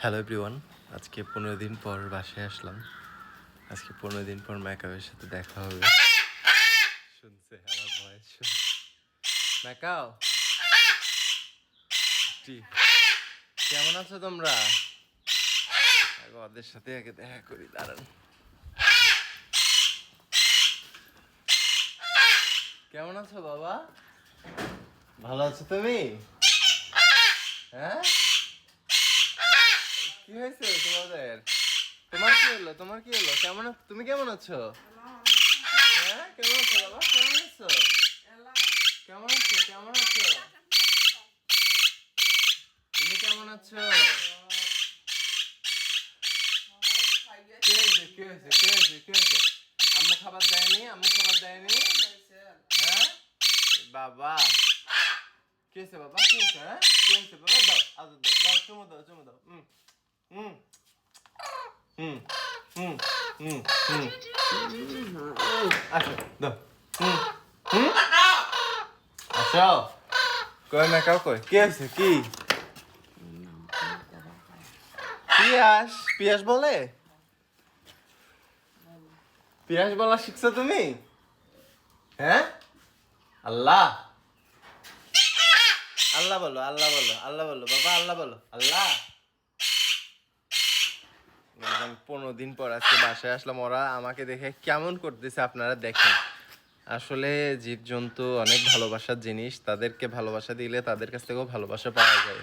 Hello everyone আজকে পনেরো দিন পর বাসায় আসলাম। আজকে পনেরো দিন পর ম্যাকাওয়ের সাথে দেখা হবে। শুনছে, আমার ভয়েস ম্যাকাও? কেমন আছো তোমরা? ওদের সাথে আগে দেখা করি, দাঁড়ান। আছো বাবা? ভালো আছো তুমি? হ্যাঁ? কি হয়েছে তোমাদের? তোমার কি হলো? তোমার কি হলো? কেমন তুমি কেমন আছো? হ্যাঁ? কেমন আছো বাবা? কেমন আছো? কেমন আছো? কেমন আছো? তুমি কেমন আছো? কি হয়েছে? কি হয়েছে? কি হয়েছে? কি হয়েছে? আম্মু খাবার দেয়নি আম্মু খাবার দেয়নি। হ্যাঁ? বাবা। কি হয়েছে বাবা? কি হয়েছে হ্যাঁ? কি হয়েছে বাবা? দাও আদর দাও দাও চুমু দাও চুমু দাও। হুম হুম হুম হুম হুম হুম আসো দাও। হুম হুম আসো। কই না কাউ কই? কি হয়েছে কি? পিয়াস পিয়াস বলে? পিয়াস বলা শিখছো তুমি? হ্যাঁ? আল্লাহ। আল্লাহ বলো আল্লাহ বলো আল্লাহ বলো, বাবা, আল্লাহ বলো, আল্লাহ। পনেরো দিন পর আজকে বাসায় আসলাম। ওরা আমাকে দেখে কেমন করতেছে আপনারা দেখেন। আসলে জীবজন্তু অনেক ভালোবাসার জিনিস। তাদেরকে ভালোবাসা দিলে তাদের কাছ থেকেও ভালোবাসা পাওয়া যায়।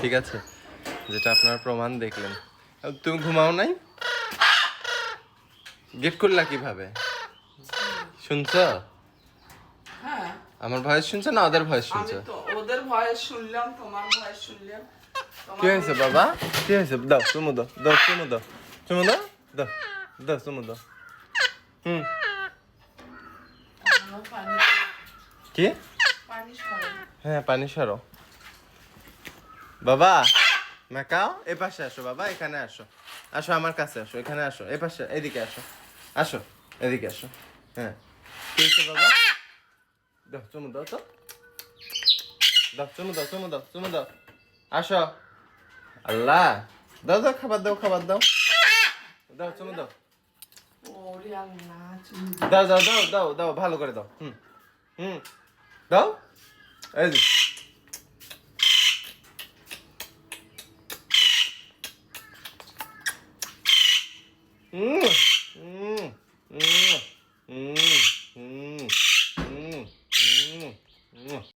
ঠিক আছে? যেটা আপনারা প্রমাণ দেখলেন। তুমি ঘুমাও নাই? গেট করলা কীভাবে? শুনছো? হ্যাঁ। আমার ভয়েস শুনছো না ওদের ভয়েস আমি শুনছো তো ওদের ভয়েস শুনলাম তোমার ভয়েস শুনলাম। কি হয়েছে বাবা? কি হয়েছে? দাও চুমু দাও দাও চুমু দাও চুমু দাও দাও দাও চুমু দাও। হুম। কি? হ্যাঁ পানি সরো। বাবা মেকাও এ পাশে আসো বাবা এখানে আসো। আসো আমার কাছে আসো এখানে আসো এ পাশে এদিকে আসো। আসো এদিকে আসো। হ্যাঁ। বাবা? দাও চুমু দাও তো। দাও চুমু দাও চুমু দাও চুমু দাও। আসো। আল্লাহ। দাও দাও খাবার দাও খাবার দাও। দাও চুমু দাও। দাও দাও দাও দাও দাও ভালো করে দাও। হুম হুম। দাও। এই যে। হুম।